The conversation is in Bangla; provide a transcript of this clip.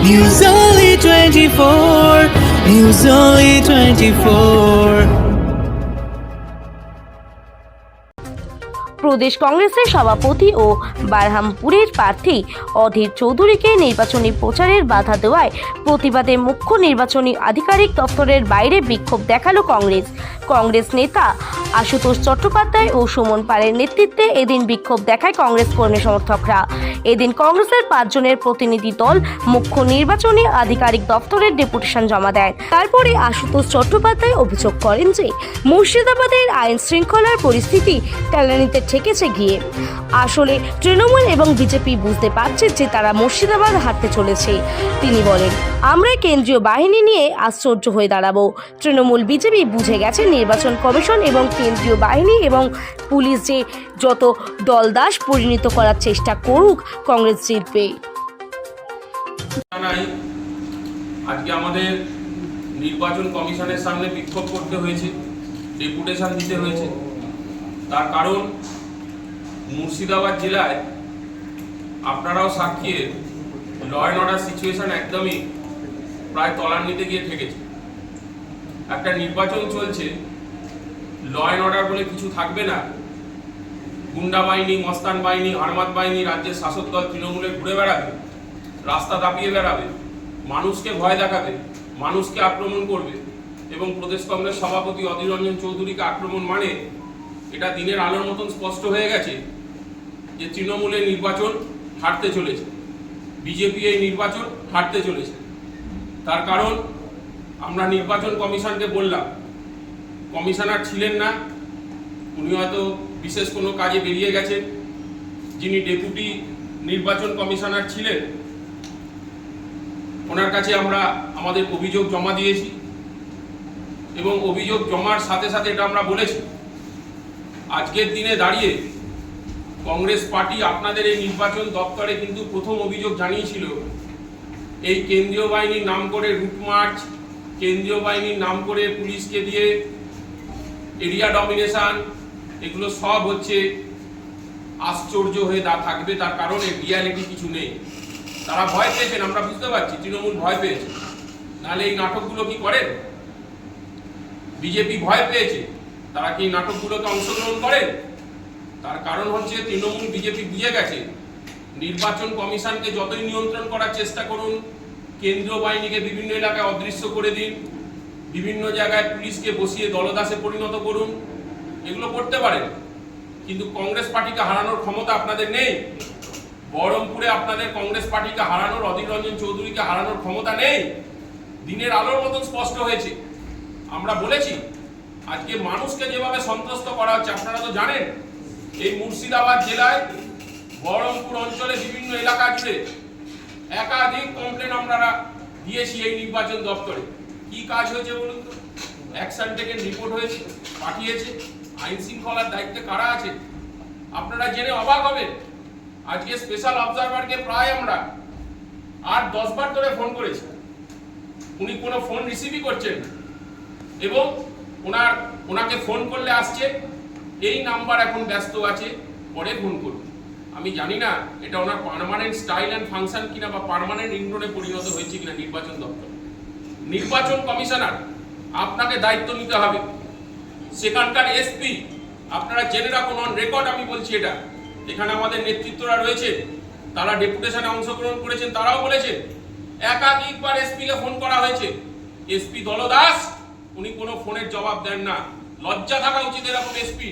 News Only 24. News Only 24. প্রদেশ কংগ্রেসের সভাপতি ও বারহামপুরের প্রার্থী অধীর চৌধুরীকে নির্বাচনী প্রচারের বাধা দেওয়ায় প্রতিবাদে মুখ্য নির্বাচনী আধিকারিক দপ্তরের বাইরে বিক্ষোভ দেখাল কংগ্রেস কংগ্রেস নেতা আশুতোষ চট্টোপাধ্যায় ও সুমন পালের নেতৃত্বে এদিন বিক্ষোভ দেখায় কংগ্রেস কর্মী সমর্থকরা এদিন কংগ্রেসের পাঁচজনের প্রতিনিধি দল মুখ্য নির্বাচনী আধিকারিক দপ্তরের ডেপুটেশন জমা দেয়। তারপরে আশুতোষ চট্টোপাধ্যায় অভিযোগ করেন যে, মুর্শিদাবাদের আইন শৃঙ্খলার পরিস্থিতি তেলানিতে ঠেকেছে গিয়ে। আসলে তৃণমূল এবং বিজেপি বুঝতে পারছে যে তারা মুর্শিদাবাদ হারতে চলেছে। তিনি বলেন, আমরা কেন্দ্রীয় বাহিনী নিয়ে আশ্চর্য হয়ে দাঁড়াবো। তৃণমূল বিজেপি বুঝে গেছে নির্বাচন কমিশন এবং কেন্দ্রীয় বাহিনী এবং পুলিশ যে যত দলদাস পরিণত করার চেষ্টা করুক কংগ্রেস জিতবে। আজকে আমাদের নির্বাচন কমিশনের সামনে বিক্ষোভ করতে হয়েছে, ডেপুটেশন দিতে হয়েছে। তার কারণ, মুর্শিদাবাদ জেলায় আপনারাও সাক্ষী ল অ্যান্ড অর্ডার সিচুয়েশন একদমই প্রায় তলান্নিতে গিয়ে ঠেকেছে। একটা নির্বাচন চলছে ল অ্যান্ড অর্ডার বলে কিছু থাকবে না গুন্ডা বাহিনী, মস্তান বাহিনী হারমাত বাহিনী, রাজ্যের শাসক দল তৃণমূলে ঘুরে বেড়াবে, রাস্তা দাপিয়ে বেড়াবে, মানুষকে ভয় দেখাবে, মানুষকে আক্রমণ করবে এবং প্রদেশ কংগ্রেস সভাপতি অধীর রঞ্জন চৌধুরীকে আক্রমণ মানে এটা দিনের আলোর মতন স্পষ্ট হয়ে গেছে যে তৃণমূলের নির্বাচন হারতে চলেছে, বিজেপি এই নির্বাচন হারতে চলেছে। তার কারণ, আমরা নির্বাচন কমিশনকে বললাম, কমিশনার ছিলেন না, উনি হয়তো বিশেষ কোনো কাজে বেরিয়ে গেছেন যিনি ডেপুটি নির্বাচন কমিশনার ছিলেন, ওনার কাছে আমরা আমাদের অভিযোগ জমা দিয়েছি এবং অভিযোগ জমার সাথে সাথে এটা আমরা বলেছি। আজকের দিনে দাঁড়িয়ে কংগ্রেস পার্টি আপনাদের এই নির্বাচন দপ্তরে কিন্তু প্রথম অভিযোগ জানিয়েছিল, এই কেন্দ্রীয় বাহিনীর নাম করে রুট মার্চ, কেন্দ্রীয় বাহিনীর নাম করে পুলিশকে দিয়ে এরিয়া ডমিনেশন এগুলো সব হচ্ছে আশ্চর্য হয়ে দা থাকবে, তার কারণে রিয়ালিটি কিছু নেই। তারা ভয় পেয়েছেন, আমরা বুঝতে পারছি, তৃণমূল ভয় পেয়েছে। নাহলে এই নাটকগুলো কি করেন? বিজেপি ভয় পেয়েছে, তারা কি নাটকগুলোতে অংশগ্রহণ করেন? তার কারণ হচ্ছে তৃণমূল বিজেপি বুঝে গেছে, নির্বাচন কমিশনকে যতই নিয়ন্ত্রণ করার চেষ্টা করুন, কেন্দ্রীয় বাহিনীকে বিভিন্ন এলাকায় অদৃশ্য করে দিন, বিভিন্ন জায়গায় পুলিশকে বসিয়ে দলদাসে পরিণত করুন এগুলো করতে পারেন। কিন্তু কংগ্রেস পার্টিকে হারানোর ক্ষমতা আপনাদের নেই। বহরমপুরে আপনাদের কংগ্রেস পার্টিকে হারানোর, অধীর রঞ্জন চৌধুরীকে হারানোর ক্ষমতা নেই। দিনের আলোর মতন স্পষ্ট হয়েছে। আমরা বলেছি, আজকে মানুষকে যেভাবে সন্ত্রস্ত করা হচ্ছে, আপনারা তো জানেন, এই মুর্শিদাবাদ জেলায় বহরমপুর অঞ্চলে বিভিন্ন এলাকা জুড়ে একাধিক কমপ্লেন আমরা দিয়েছি এই নির্বাচন দপ্তরে। কি কাজ হয়েছে বলুন তো? অ্যাকশন টেকেন রিপোর্ট হয়েছে, পাঠিয়েছে। আইন শৃঙ্খলার দায়িত্বে কারা আছে আপনারা জেনে অবাক হবেন। আজকে স্পেশাল অবজারভারকে প্রায় আমরা আট, দশ বার ধরে ফোন করেছি। উনি কোনো ফোন রিসিভই করছেন এবং ওনার, ওনাকে ফোন করলে আসছে, এই নাম্বার এখন ব্যস্ত আছে, পরে ফোন করুন আমি জানি না এটা ওনার পার্মানেন্ট স্টাইল অ্যান্ড ফাংশন কিনা বা পারমানেন্ট ইন্ডোরে পরিণত হয়েছে কিনা নির্বাচন দপ্তর। নির্বাচন কমিশনার, আপনাকে দায়িত্ব নিতে হবে। সেখানকার এসপি, আপনারা জেনে রাখুন অন রেকর্ড আমি বলছি এটা। এখানে আমাদের নেতৃত্বরা রয়েছে, তারা ডেপুটেশনে অংশগ্রহণ করেছেন, তারাও বলেছেন, একাধিকবার এসপি কে ফোন করা হয়েছে। এসপি দলদাস, উনি কোনো ফোনের জবাব দেন না। লজ্জা থাকা উচিত এরকম এসপি।